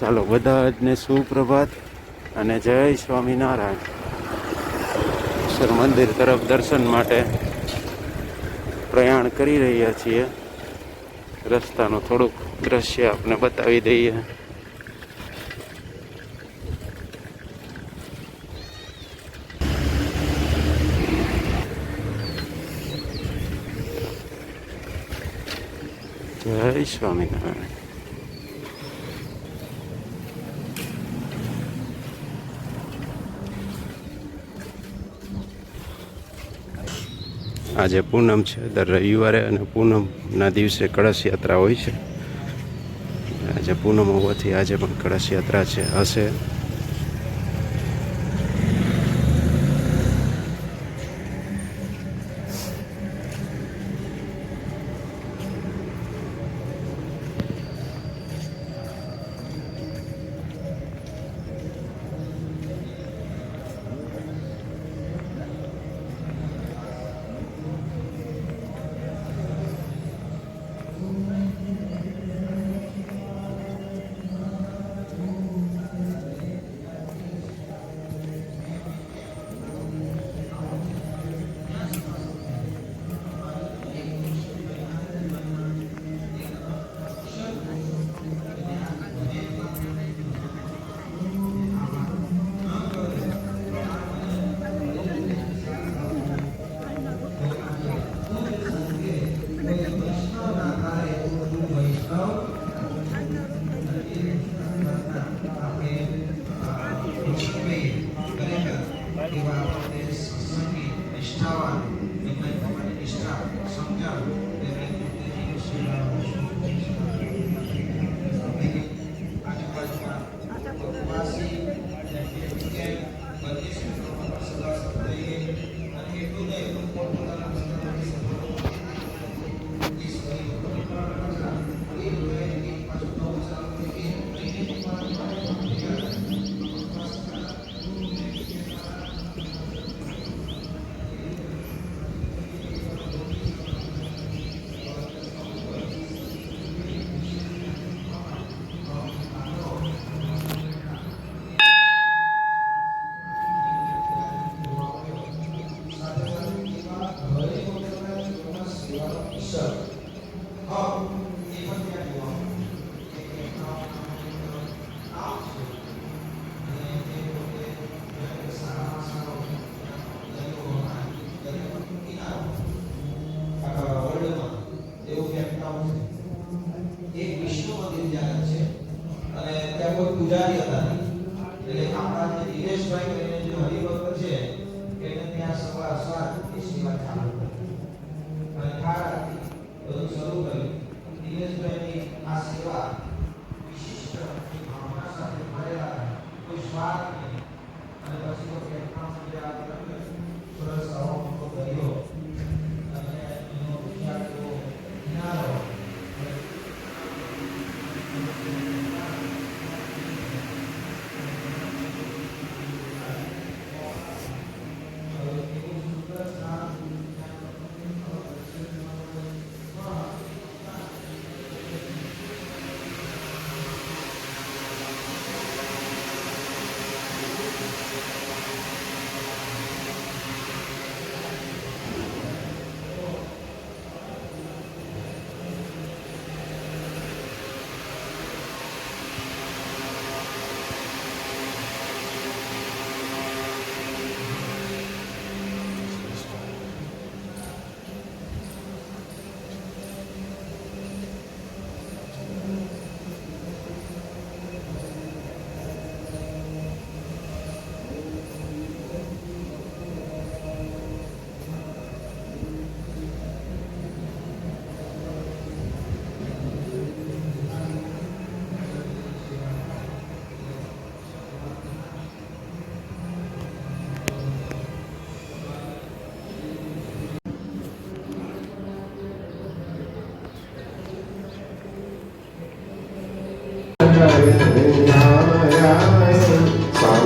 ચાલો બધા જને સુપ્રભાત અને જય સ્વામિનારાયણ. સર, મંદિર તરફ દર્શન માટે પ્રયાણ કરી રહ્યા છીએ. રસ્તાનું થોડુંક દ્રશ્ય આપને બતાવી દઈએ. જય સ્વામિનારાયણ. આજે પૂનમ છે. દર રવિવારે અને પૂનમના દિવસે કળશ યાત્રા હોય છે. આજે પૂનમ હોવાથી આજે પણ કળશ યાત્રા છે, હશે.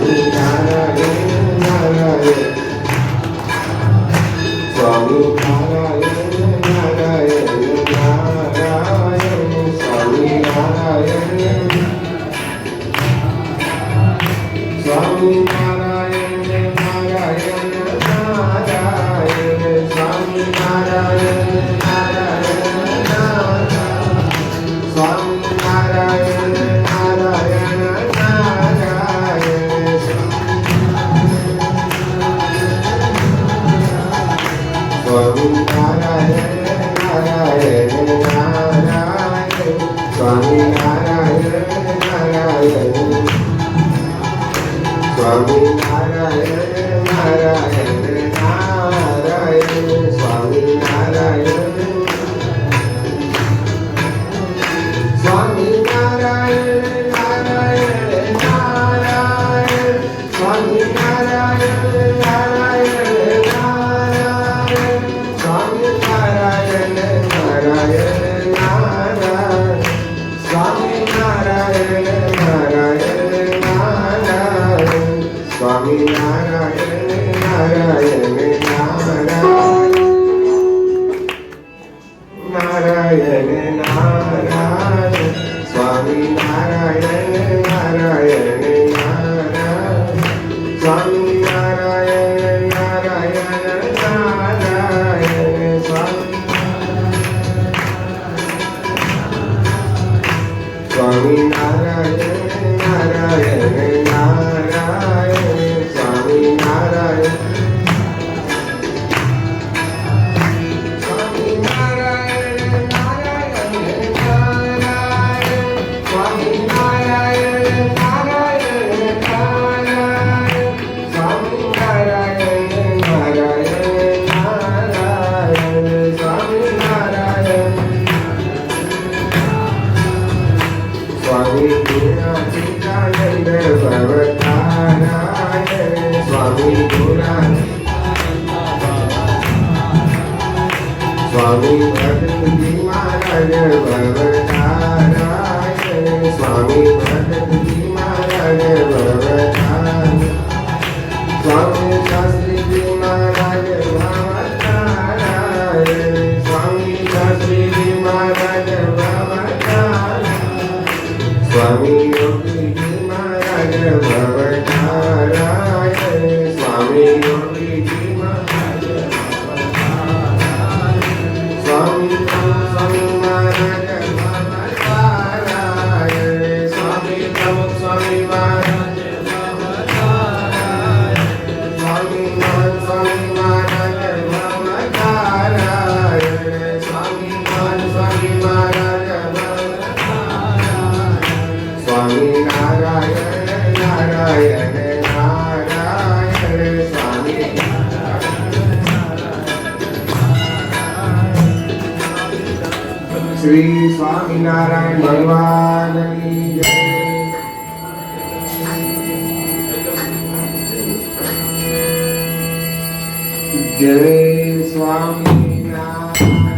Yeah. Swami Narayan Narayan Swami Narayan Yeah. Jai Swami Nara.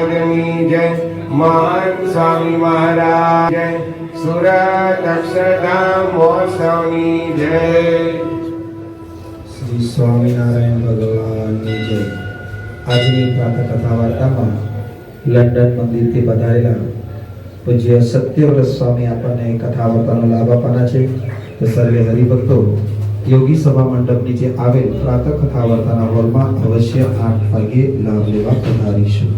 મહારાજની જય મહંત સ્વામી મહારાજ જય સુરત અક્ષરધામ મહોત્સવની જય શ્રી સ્વામિનારાયણ ભગવાનની જય આજની પ્રાતઃ કથા વાર્તામાં લંડન મંદિરથી પધારેલા પૂજ્ય સત્યવ્રત સ્વામી આપણને કથા વાર્તાનો લાભ આપવાના છે તો સર્વે હરિભક્તો યોગી સભા મંડપ નીચે આવેલ પ્રાતઃ કથા વાર્તાના હોલમાં અવશ્ય આઠ વાગે લાભ લેવા પધારીશું